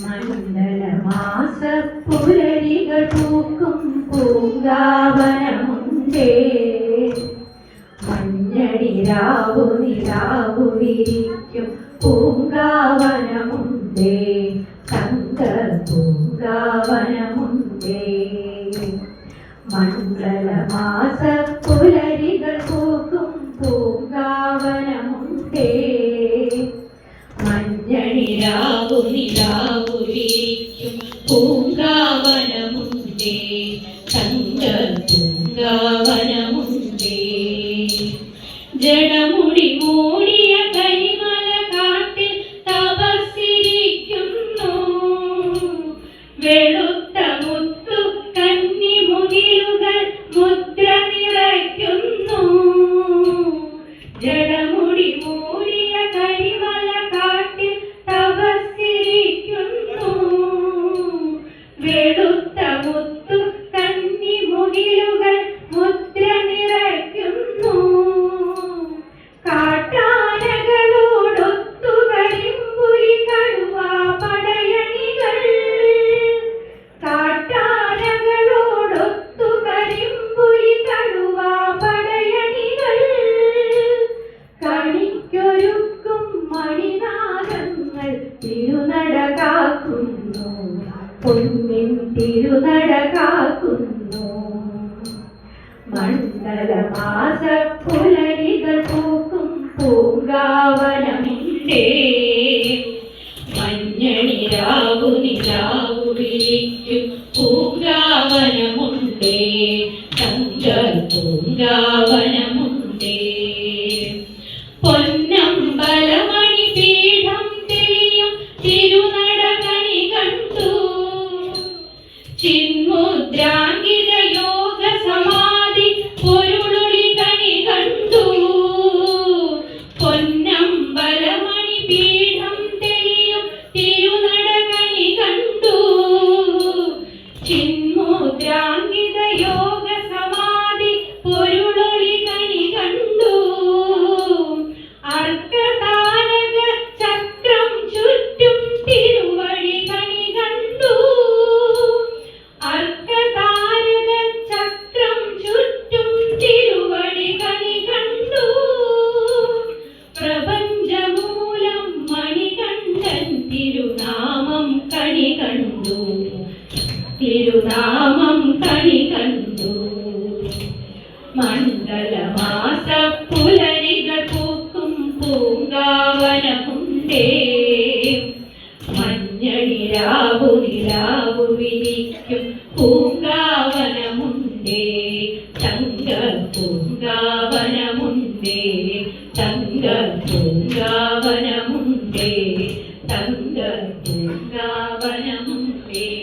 മണ്ഡലമാസ പുലരികൾ പൂക്കും പൂങ്കാവനമുണ്ടേ. മഞ്ഞടിരാവു നിലാവു വിരിക്കും പൂങ്കാവനമുണ്ടേ. തങ്ക പൂങ്കാവനമുണ്ടേ. മണ്ഡലമാസപ്പുരരികൾ പൂക്കും പൂങ്കാവനമുണ്ടേ. ജടമുടി മൂടിയ കരിമല കാട്ടിൽ തപസ്സിരിക്കുന്നു. പൊന്നിൻ തിരുനട പൂക്കും പൂങ്കാവനമുണ്ടേ മഞ്ഞണിരാവു നിലാവു പൂങ്കാവനമുണ്ടേ തങ്ക പൂങ്കാവനമുണ്ടേ തിരുനാമം കണി കണ്ടു. മണ്ഡലമാസ പുലരികൾ പൂക്കും പൂങ്കാവനമുണ്ടേ. മഞ്ഞണിരാവു നിലാവു വിരിക്കും പൂങ്കാവനമുണ്ടേ. തങ്ക പൂങ്കാവനമുണ്ടേ. തങ്ക പൂങ്കാവനമുണ്ടേ. തങ്ക പൂങ്കാവനമുണ്ടേ.